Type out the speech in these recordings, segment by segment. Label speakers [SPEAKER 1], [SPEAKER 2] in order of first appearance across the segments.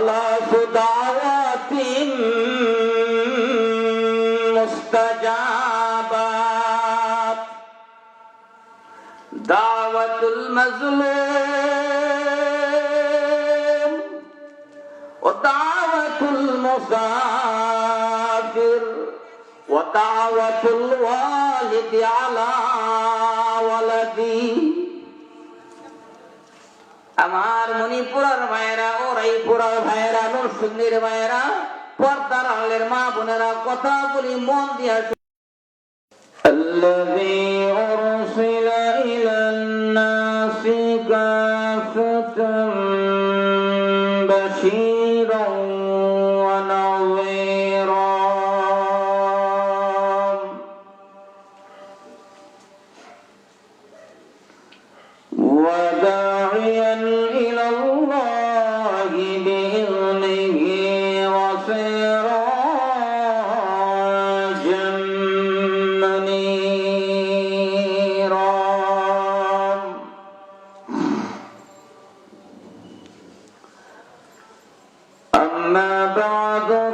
[SPEAKER 1] ثلاث دعوات مستجابات دعوة المظلوم ودعوة المسافر ودعوة الوالد على ولده. আমার মণিপুরের ভাইয়েরা ও রাইপুরের ভাইয়েরা নরসিংদীর ভাইয়েরা পর্দার আলের মা বোনেরা কথাগুলি মন দিয়া শু- الذي أما بعد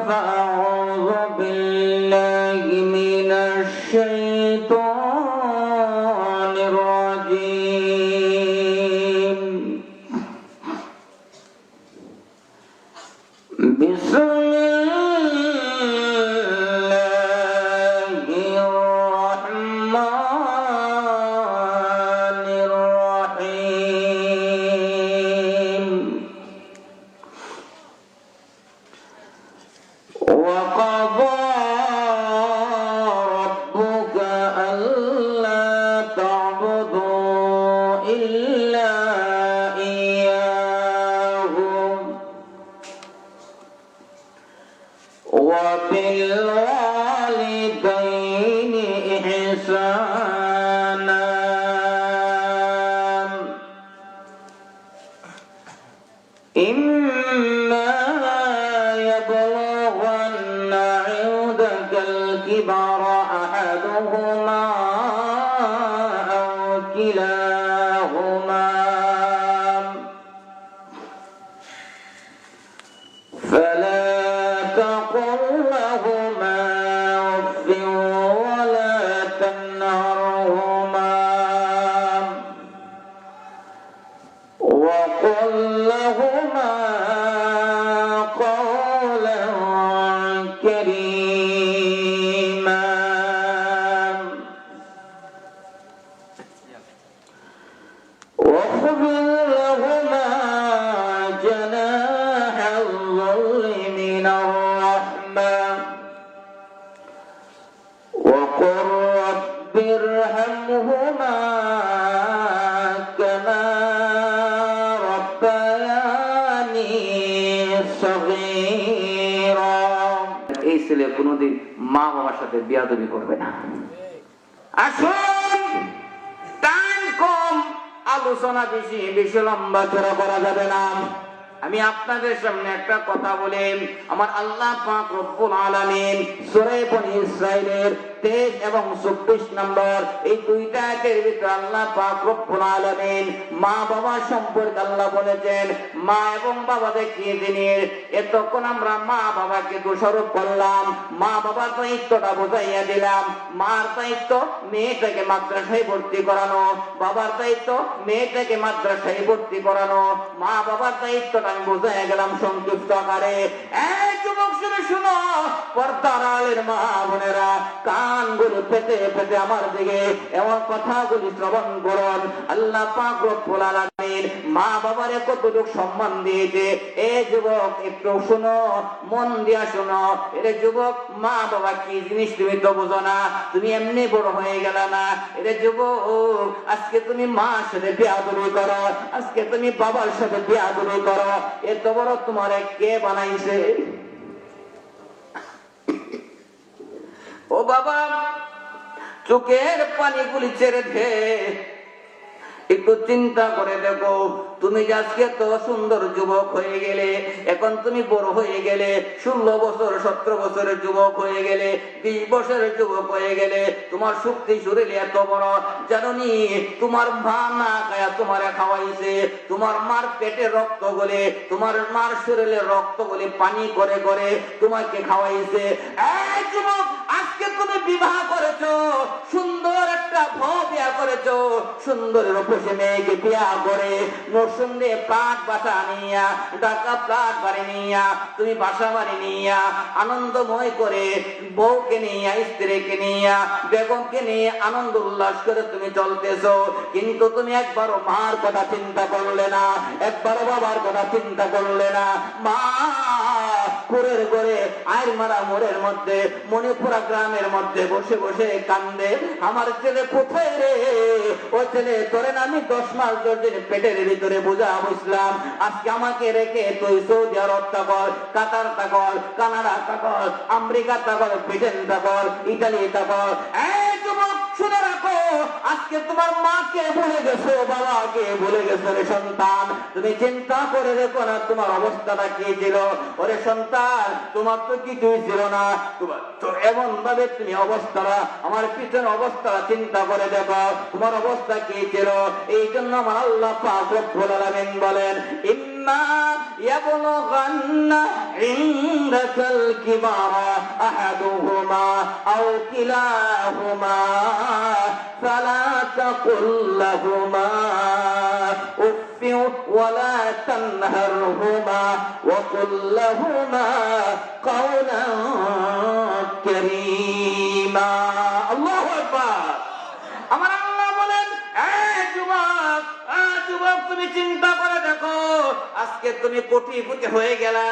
[SPEAKER 1] إلا تقل صغيرا এই ছেলে কোনোদিন মা বাবার সাথে বিয়াদবি করবে না আসুন টাইম কম আলোচনা বেশি বেশি লম্বা চড়া করা যাবে না আমি আপনাদের সামনে একটা কথা বলি আমার আল্লাহ পাক রব্বুল আলামিন সূরা বনি ইসরাইলের 23 এবং 24 নম্বর। এই দুইটা আয়াতের ভিতরে আল্লাহ পাক মা বাবা সম্পর্কে আল্লাহ বলেছেন, মা এবং বাবা দেখিয়ে জিনিস এতক্ষণ আমরা মা বাবাকে দোষারোপ করলাম, মা বাবার দায়িত্বটা বোঝাইয়া দিলাম, মার দায়িত্ব মেয়েটাকে মাদ্রাসায় ভর্তি করানো, বাবার দায়িত্ব মেয়েটাকে মাদ্রাসায় ভর্তি করানো, মা বাবার দায়িত্বটা আমি বোঝাইয়া গেলাম সংক্ষিপ্ত আকারে। এই যুবক শুনে, পর্দার আলের মা বোনেরা, কানগুলো পেতে পেতে আমার দিকে এমন কথাগুলি শ্রবণ করুন। আল্লাহ পাক রব্বুল আলামিন মা বাবারে কতটুকু সম্মান দিয়েছে। এ যুবক, একটু শুনো, মন দিয়া শুনো। এরে যুবক, মা বাবা কি জিনিস তুমি তো বুঝো না, তুমি এমনি বড় হয়ে গেল না। এরে যুবক, আজকে তুমি মার সাথে বিয়াদুরি করো, আজকে তুমি বাবার সাথে বিয়াদুরি করো। এত বড় তোমার কে বানাইছে? ও বাবা, চোখের পানিগুলি ছেড়ে দে। একটু চিন্তা করে দেখো, তুমি আজকে তো সুন্দর যুবক হয়ে গেলে, এখন তুমি বড় হয়ে গেলে, ষোলো বছর, সতেরো বছরের যুবক হয়ে গেলে, বিশ বছরের যুবক হয়ে গেলে, তোমার শক্তি শরীরে এত বড় জানি তোমার মা না খায়া তোমার খাওয়াইছে, তোমার মার পেটে রক্ত গলে, তোমার মার শরীরে রক্ত গলে পানি করে করে তোমাকে খাওয়াইছে। এই সুন্দর একটা ভব বিয়া করেছ। সুন্দরের উপরে মেয়েকে বিয়া করে নরসিংদে প্লাট বাসা নিয়া, ঢাকা প্লাট বাড়ি নিয়া, তুমি বাসা বাড়ি নিয়া, আনন্দময় করে বউকে নিয়া, স্ত্রীকে নিয়া, বেগমকে নিয়ে আনন্দ উল্লাস করে তুমি চলতেছো। কিন্তু তুমি একবারও মার কথা চিন্তা করলে না, একবারও বাবার কথা চিন্তা করলে না। মা কুরের করে আয়ের মারা মোড়ের মধ্যে, মণিপুরা গ্রামের মধ্যে বসে বসে কান্দে, আমার ছেলে কোথায় রে? ও ছেলে তোরে না আমি দশ মাস দশ দিন পেটের ভিতরে বোঝা বুঝলাম। আজকে আমাকে রেখে তুই সৌদি আরব তাকল কাতার তাকল কানাডা তাকল আমেরিকা তাকল ব্রিটেন তাকল ইটালি তাকল শুনে রাখো, আজকে তোমার মাকে ভুলে গেছো, বাবাকে ভুলে গেছো রে সন্তান। তুমি চিন্তা করে রেখো না তোমার অবস্থাটা কি ছিল। ওরে সন্তান তোমার তো কিছুই ছিল না। তোমার তো এমন ভাবে তুমি অবস্থাটা, আমার পিছনে অবস্থাটা চিন্তা করে দেখো, তোমার অবস্থা কি ছিল? এই জন্য আমার আল্লাহ পাক রব্বুল আলামিন বলেন ইম্মা ইয়াবলুগান্না ইনদাকাল কিবারা আহাদুহুমা আও কিলাহুমা ফালা তাকুল লাহুমা। উফ ولا تنهرهما وقل لهما قولا كريما. তুমি চিন্তা করে দেখো, আজকে তুমি কোটিপতি হয়ে গেলা,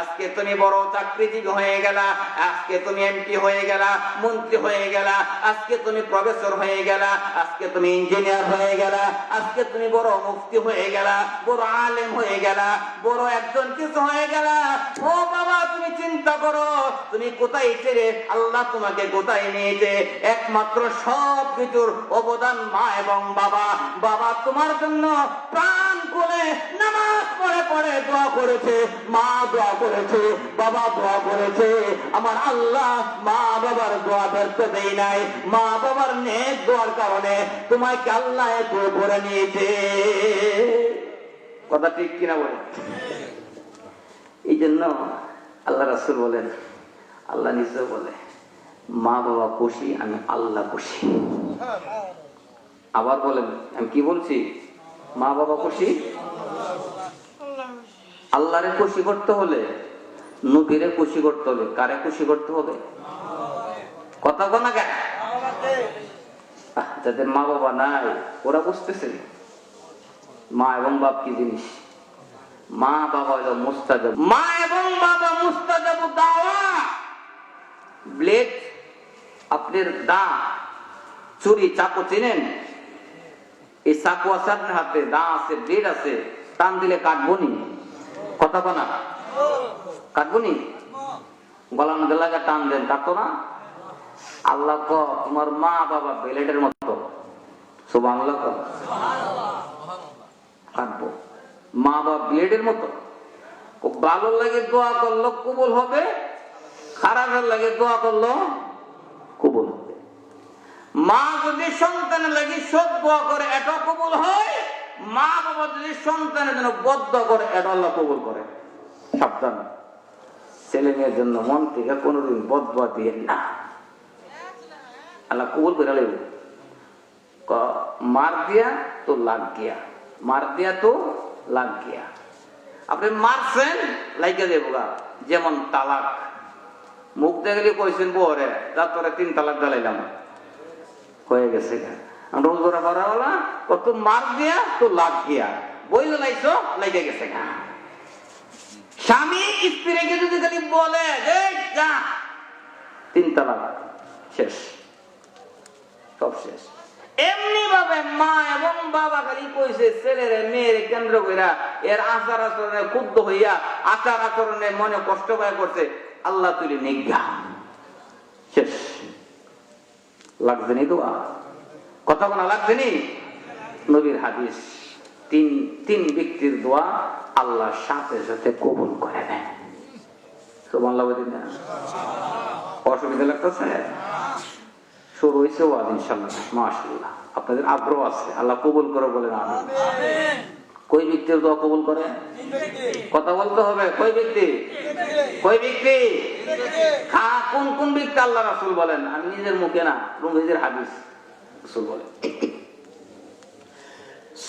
[SPEAKER 1] আজকে তুমি বড় চাকরিজীবী হয়ে গেলা, আজকে তুমি এমপি হয়ে গেলা, মন্ত্রী হয়ে গেলা, আজকে তুমি প্রফেসর হয়ে গেলা, আজকে তুমি ইঞ্জিনিয়ার হয়ে গেলা, আজকে তুমি বড় মুফতি হয়ে গেলা, বড় আলেম হয়ে গেলা, বড় একজন কিছু হয়ে গেলা। ও বাবা, তুমি চিন্তা করো, তুমি কোথায় ছেড়ে আল্লাহ তোমাকে কোথায় নিয়েছে? একমাত্র সব কিছুর অবদান মা এবং বাবা। বাবা, তোমার জন্য প্রাণ করে নামাজ পড়ে পড়ে দোয়া করেছে, মা দোয়া করেছে, বাবা দোয়া করেছে। আমার আল্লাহ মা বাবার দোয়া ব্যর্থ দেয় নাই। মা বাবার নেক দোয়ার কারণে তোমাকে আল্লাহ একটু করে নিয়েছে? কথা ঠিক কিনা বলে এই জন্য আল্লাহ রাসুল বলেন, আল্লাহ নিজে বলে, মা বাবা খুশি, আমি আল্লাহ খুশি। আবার বলেন, আমি কি বলছি? মা বাবা খুশি? আল্লাহরে খুশি করতে হলে, নবীরে খুশি করতে হবে কারে খুশি করতে হবে? কথা কোনা? কেন যাদের মা বাবা নাই, ওরা বুঝতেছে। মা এবং বাপ কি জিনিস? মা বাবা হলো মুস্তাজাব। মা এবং বাবা মুস্তাজাব দাওয়া। ব্লেড, আপনার দা, চুরি, চাকু চিনেন? এই চাকু আছে হাতে দা আছে ব্লেড আছে, টান দিলে কাটবো নি? কথা কনা কাটবো নি? গলার মধ্যে টান দেন, কাটতো না? আল্লাহ ক, তোমার মা বাবা ব্লেডের মতো। সুবাহ কাটবো। মা বাবা ব্লেডের মতো। ভালো লাগে দোয়া করল, কবুল হবে? খারাপের লাগে দোয়া করল, কবুল। হবে মা যদি সন্তানের লাগে সৎ দোয়া করে, এটা কবুল হয়? মা বাবা যদি সন্তানের জন্য বদ্ধ করে, এটা আল্লাহ কবুল করে। সাবধান। ছেলে মেয়ের জন্য মন থেকে কোনোদিন বদয়া দিয়ে না। আল্লাহ কবুল করে লাগবে ক- মার দিয়া তো লাগ গিয়া। মার দিয়া তো লাগ গিয়া। আপনি মারছেন লাইকা দেবো গা। যেমন তালাক। মুখ দেখলে কইছেন বরে যা তোরে তিন তালাক দালাইলাম হয়ে গেছে গা। রোজ ধরা করা হলা কত মার দিয়া, তো লাগ গিয়া বইলে লাইছো লাইকা গেছে স্বামী স্ত্রীকে যদি খালি বলে তিন শেষ। সব শেষ। এমনি ভাবে মা এবং বাবা খালি কইছে, ছেলেরে, মেয়ের কেন্দ্র কইরা এর আচার আচরণে ক্ষুদ্ধ হইয়া, আচার আচরণে মনে কষ্ট করছে। আল্লাহ তুলি নিজ্ঞা শেষ। লাগছে নি দোয়া? কথা কোনা লাগজেনি নবীর হাদিস, তিন তিন ব্যক্তির দোয়া আল্লাহ সাথে সাথে কবুল করে নেয়। অসুবিধা লাগতেছে? শুরু হয়েছে আপনাদের আগ্রহ আছে, আল্লাহ কবুল করে বলেন আমি কই ব্যক্তির দোয়া কবুল করে? কথা বলতে হবে, কই ব্যক্তি? কই ব্যক্তি? কোন কোন ব্যক্তি আল্লাহ রাসুল বলেন? আমি নিজের মুখে না নিজের হাবিস রাসুল বলেন।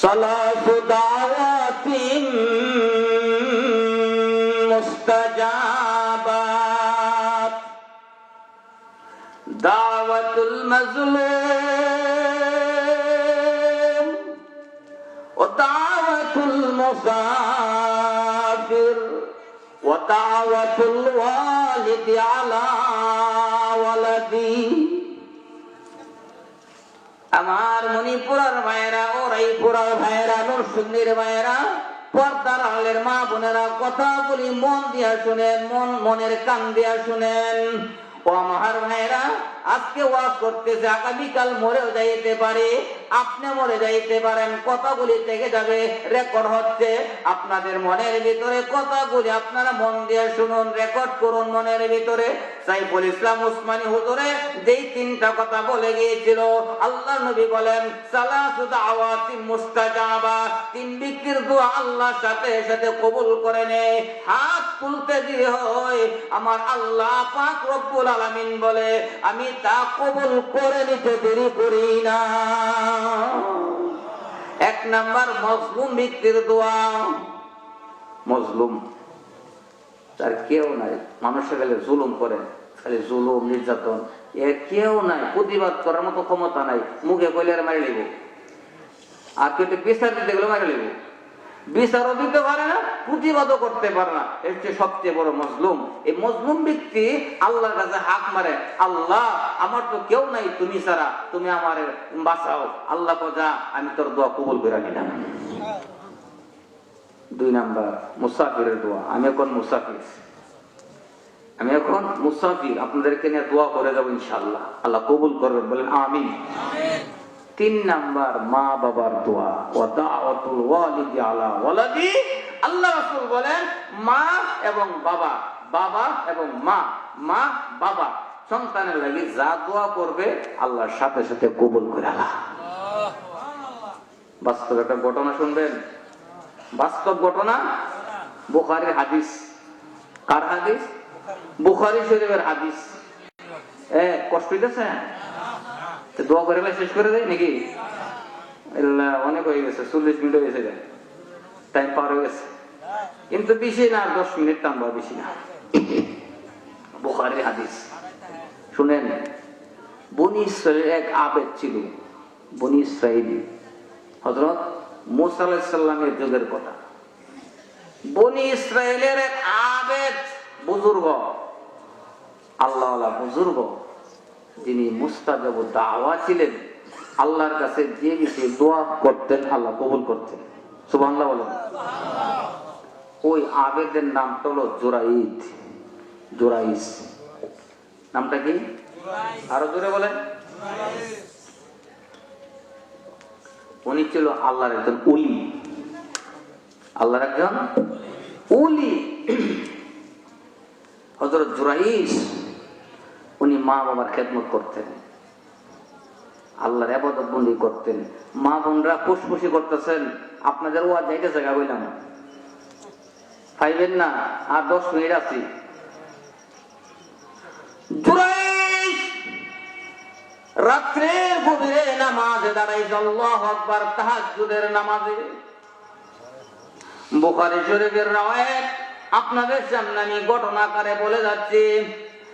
[SPEAKER 1] সালাফু দাওয়াতিন মুস্তাজাবাত দাওয়াতুল মাজলুম। ও দাওয়াত المسافر ودعوة الوالد على ولده আমার মণিপুরার ভাইয়েরা ও রাইপুরার ভাইয়েরা নরসিংদীর ভাইয়েরা পর্দার আলের মা বোনেরা কথা বলি মন দিয়া শুনেন মন মনের কান দিয়া শুনেন ও আমার ভাইয়েরা আজকে ওয়াজ করতেছে আগামীকাল মরেও যাইতে পারে আপনি মরে যাইতে পারেন, কথাগুলি থেকে যাবে। রেকর্ড হচ্ছে আপনাদের মনের ভিতরে কথাগুলি। আপনারা মন দিয়ে শুনুন রেকর্ড করুন মনের ভিতরে। সাইফুল ইসলাম উসমানী হুজুরে যেই তিনটা কথা বলে গিয়েছিল আল্লাহ নবী বলেন তিন ব্যক্তির দোয়া আল্লাহর সাথে সাথে কবুল করে নেয় হাত তুলতে দিয়ে হয়। আমার আল্লাহ পাক রব্বুল আলামিন বলে, আমি তা কবুল করে নিতে দেরি করি না। নাম্বার মজলুম ব্যক্তির দোয়া। মজলুম। তার কেউ নাই। মানুষে গেলে জুলুম করে, খালি জুলুম, নির্যাতন। এ কেউ নাই। প্রতিবাদ করার মতো ক্ষমতা নাই। মুখে কইলে মারি লিব আর কেউ বিচার দিতে গেলে মারি লিব বিচারও দিতে পারে না প্রতিবাদও করতে পারে না। এর চেয়ে সবচেয়ে বড় মজলুম। এই মজলুম ব্যক্তি আল্লাহর কাছে হাক মারে, আল্লাহ, আমার তো কেউ নাই তুমি ছাড়া, তুমি আমার বাঁচাও। আল্লাহ যা, আমি তোর দোয়া কবুল করে নিলাম। দুই নাম্বার, মুসাফিরের দোয়া। আমি এখন মুসাফির। আমি এখন মুসাফির। আপনাদেরকে নিয়ে দোয়া করে যাব ইনশাল্লাহ আল্লাহ কবুল করবেন, বলেন আমি তিন নাম্বার মা বাবার দোয়া। ও দাওয়াতুল ওয়ালিদি আলা ওয়ালাদি। আল্লাহ রাসূল বলেন মা এবং বাবা বাবা এবং মা মা বাবা সন্তানের লাগি যা দোয়া করবে আল্লাহর সাথে সাথে কবুল করে আল্লাহ। বাস্তব একটা ঘটনা শুনবেন? বাস্তব ঘটনা? বুখারির হাদিস। কার হাদিস? বুখারি শরীফের হাদিস। এ কষ্ট হইতেছে? দোয়া করে এলে শেষ করে দেয় নাকি? অনেক হয়ে গেছে, চল্লিশ মিনিট হয়ে গেছে। টাইম পার হয়ে গেছে। কিন্তু বেশি না, দশ মিনিট টানবা বেশি না। বুখারির হাদিস। শুনেন, বনি ইসরায়েলের এক আবেদ ছিল। বনি ইসরায়েল হজরত মুসা আলাইসাল্লামের যুগের কথা। বনি ইসরায়েলের এক আবেদ বুজুর্গ। আল্লাহ বুজুর্গ। যিনি মুস্তাজাব দাওয়া ছিলেন, আল্লাহর কাছে যে কিছু দোয়া করতেন, আল্লাহ কবুল করতেন। সুবাংলা বলেন। ওই আবেদের নামটা হলো জোরাইদ, জোরাইস। নামটা কি? আরও জোরে বলেন। উনি ছিল আল্লাহর একজন উলি আল্লাহর একজন উলি হজরত জুরাইস উনি মা বাবার খেদমত করতেন। আল্লাহর আবাদবন্দি করতেন। মা বোনরা ফুসফুসি করতেছেন। আপনাদের ওয়াজ যাইতে জায়গা বললাম পাইবেন না? আর দশ মিনিট আছি। রাত্রের গভীরে নামাজে দাঁড়াইছে, আল্লাহ আকবার নামাজে। শরীফের আপনাদের সামনে আমি ঘটনাকারে বলে যাচ্ছি।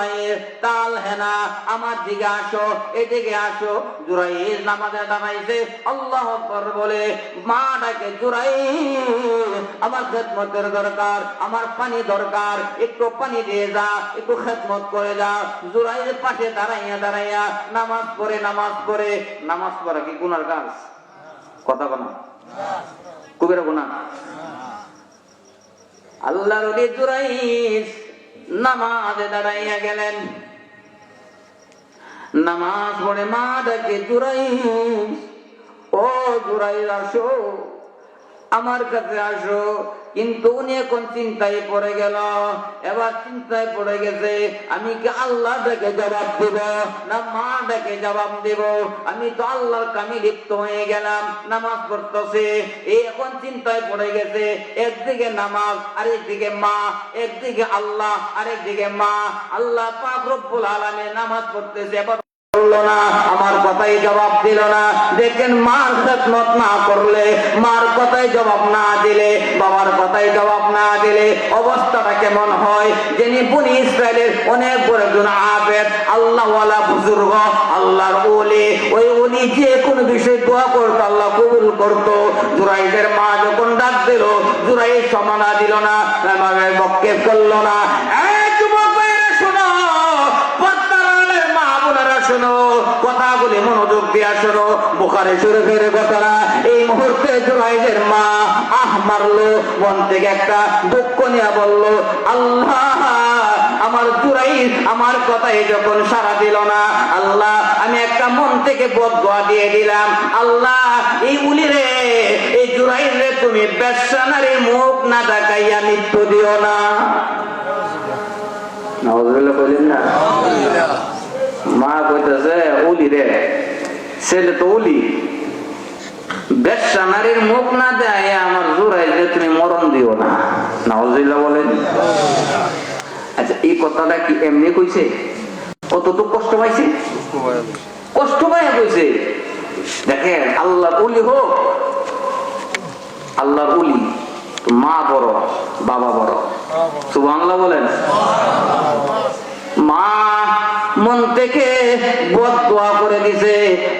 [SPEAKER 1] জুরাইর তাল হেনা। আমার দিকে আসো, এদিকে আসো। জুরাইর নামাজে দাঁড়াইছে আল্লাহ বলে, মা ডাকে জুরাইর আমার খেদমতের দরকার, আমার পানি দরকার, একটু পানি দিয়ে যা, একটু খেদমত করে যা। জুরাইর পাশে দাঁড়াইয়া দাঁড়াইয়া নামাজ পড়ে নামাজ পড়ে। নামাজ পড়া কি গুনার কাজ? কথা বলা। কুবের গুনা আল্লাহ রবি জুরাইস নামাজে দাঁড়াইয়া গেলেন। নামাজ পড়ে মা ডাকে জুরাই ও জুরাই আসো আমার কাছে আসো। কিন্তু উনি এখন চিন্তায় পড়ে গেল। এবার চিন্তায় পড়ে গেছে, আমি কি আল্লাহ ডেকে জবাব দিব না মা ডেকে জবাব দিব? আমি তো আল্লাহর কামি লিপ্ত হয়ে গেলাম, নামাজ পড়তেছে। এই এখন চিন্তায় পড়ে গেছে, একদিকে নামাজ, আরেকদিকে মা, একদিকে আল্লাহ, আরেকদিকে মা। আল্লাহ পাক রব্বুল আলামিন নামাজ পড়তেছে, এবার করল না, আমার কথাই জবাব দিল না। দেখেন, মার খেদমত না করলে, মার কথাই জবাব না দিলে, বাবার কথাই জবাব না দিলে অবস্থাটা কেমন হয়? যিনি বুনি ইসরায়েলের অনেক বড় একজন আবেদ, আল্লাহওয়ালা বুজুর্গ, আল্লাহর ওলি, ওই উনি যে কোনো বিষয় দোয়া করতো, আল্লাহ কবুল করতো। জুরাইদের মা যখন ডাক দিল জুরাই সমানা দিল না বক্ষেপ করল না। কথাগুলি মনোযোগ দিয়া শোনো। বোখারে শরীফের ঘটনা এই মুহূর্তে জুরাইদের মা আহ মারলো মন থেকে একটা দুঃখ নিয়ে বলল আল্লাহ আমার জুরাই আমার কথাই যখন সারা দিল না আল্লাহ আমি একটা মন থেকে বদয়া দিয়ে দিলাম। আল্লাহ এই উলি রে এই জুরাই রে তুমি ব্যবসানারে মুখ না দেখাইয়া মৃত্যু দিও না। নজরুল্লাহ বললেন না। মা কইতেছে, উলি রে, ছেলে তো উলি। ব্যবসা নারীর মুখ না দেয় আমার জোরাই যে তুমি মরণ দিও না। বলেন। আচ্ছা এই কথাটা কি এমনি কইছে? কত তো কষ্ট পাইছে? কষ্ট পাইয়া কইছে, দেখেন আল্লাহ উলি হোক, আল্লাহর উলি, মা বড়, বাবা বড়। সুবহানাল্লাহ বলেন। মা মন থেকে বদ করে দিছে,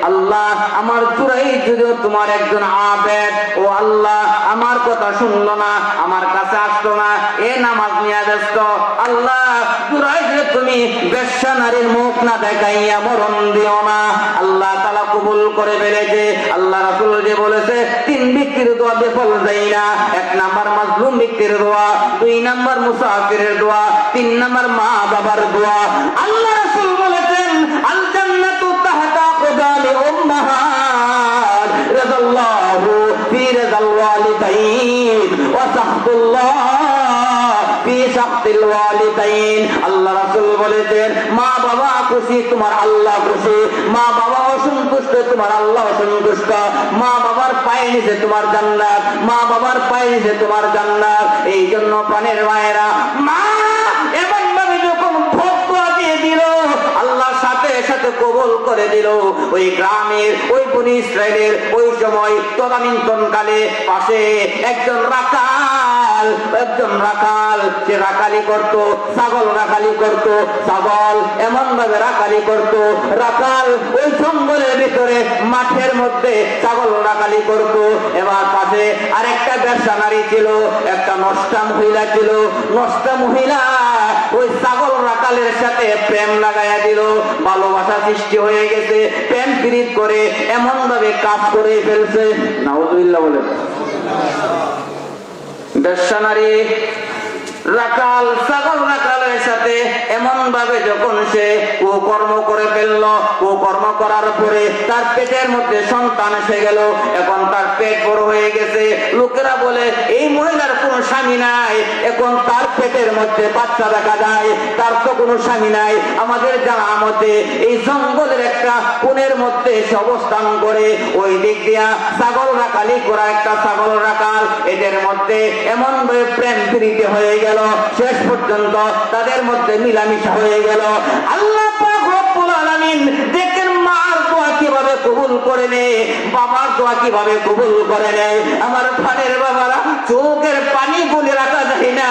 [SPEAKER 1] আল্লাহ, আমার চূড়াই যদিও তোমার একজন আবেদ, ও আল্লাহ, আমার কথা শুনলো না, আমার কাছে আসলো না, এ নামাজ নিয়ে ব্যস্ত, আল্লাহ চূড়াই যে তুমি বেশ্যা নারীর মুখ না দেখাইয়া মরণ দিও না। আল্লাহ তালা কবুল করে ফেলেছে, আল্লাহ রাসুল যে বলেছে, তিন ব্যক্তির দোয়া বেফল যায় না, এক নাম্বার মাজলুম ব্যক্তির দোয়া, দুই নাম্বার মুসাফিরের দোয়া, তিন নাম্বার মা বাবার দোয়া। আল্লাহ রাদাল وسخط الله في سخط الوالدين বলেছেন, মা বাবা খুশি, তোমার আল্লাহ খুশি। মা বাবা অসন্তুষ্ট, তোমার আল্লাহ অসন্তুষ্ট। মা বাবার পায়ে তোমার জান্নাত। মা বাবার পায়ে তোমার জান্নাত। এই জন্য প্রাণের মায়েরা, মা কবল করে দিল। ওই গ্রামের, ওই বনি ইসরায়েলের, ওই সময় তদানীন্তন কালে পাশে একজন রাখাল একজন রাখাল, সে রাখালি করত, ছাগল রাখালি করত, ছাগল এমন ভাবে রাখালি করত, রাখাল ওই জঙ্গলের ভিতরে, মাঠের মধ্যে ছাগল রাখালি করত। এবার পাশে আরেকটা ব্যবসা নারী ছিল, একটা নষ্টা মহিলা ছিল নষ্টা মহিলা ওই ছাগল রাখালের সাথে প্রেম লাগাইয়া দিল, ভালোবাসা সৃষ্টি হয়ে গেছে, প্রেম ফিরিত করে এমন ভাবে কাজ করে ফেলছে। নাউজুবিল্লাহ বলে। রাকাল ছাগল রাকালের সাথে এমন ভাবে যখন সে কুকর্ম করে ফেলল, কুকর্ম করার পরে তার পেটের মধ্যে সন্তান এসে গেল। এখন তার পেট বড় হয়ে গেছে। লোকেরা বলে, এই মহিলার কোনো স্বামী নাই। এখন তার পেটের মধ্যে বাচ্চা দেখা যায়। তার তো কোনো স্বামী নাই। আমাদের জানা মতে এই জঙ্গলের একটা কোণের মধ্যে সে অবস্থান করে, ওই দিক দিয়া ছাগল রাখালি করা একটা ছাগল রাখাল। এদের মধ্যে এমন ভাবে প্রেম ফিরিতে হয়ে গেল শেষ পর্যন্ত তাদের মধ্যে মিলামিশা হয়ে গেল। আল্লাহ দেখেন মার দোয়া কীভাবে কবুল করে নেয়, বাবার দোয়া কীভাবে কবুল করে নেয়। আমার ফানের বাবারা, চোখের পানি গুলি রাখা যায় না।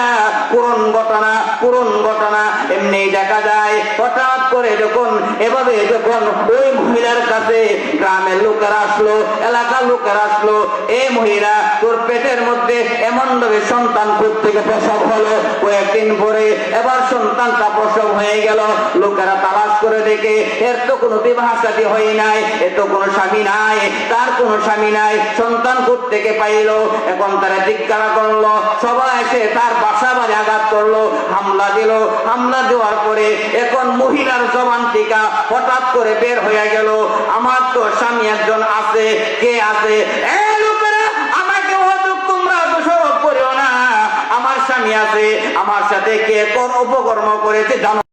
[SPEAKER 1] পুরন ঘটনা পুরন ঘটনা। এমনি দেখা যায়, হঠাৎ করে যখন, এভাবে যখন ওই মহিলার কাছে গ্রামের লোকেরা আসলো, এলাকার লোকেরা আসলো, এই মহিলা তোর পেটের মধ্যে এমন ভাবে সন্তান থেকে প্রসব হলো। কয়েকদিন পরে এবার সন্তানটা প্রসব হয়ে গেল। লোকেরা তালাশ করে দেখে, এর তো কোনো বিবাহ সাথী হয় নাই, এর তো কোনো স্বামী নাই, তার কোনো স্বামী নাই, সন্তান থেকে পাইলো। এখন তারা জিজ্ঞাসা করল, সবাই এসে তার বাসা বাড়ি আঘাত করল, হামলা দিল, হামলা দেওয়ার পরে এখন মহিলার জবান টিকা হঠাৎ করে বের হয়ে গেল। আমার তো স্বামী একজন আছে, কে আছে? আমার স্বামী আছে, আমার সাথে কে কোন উপকর্ম করেছে জানো?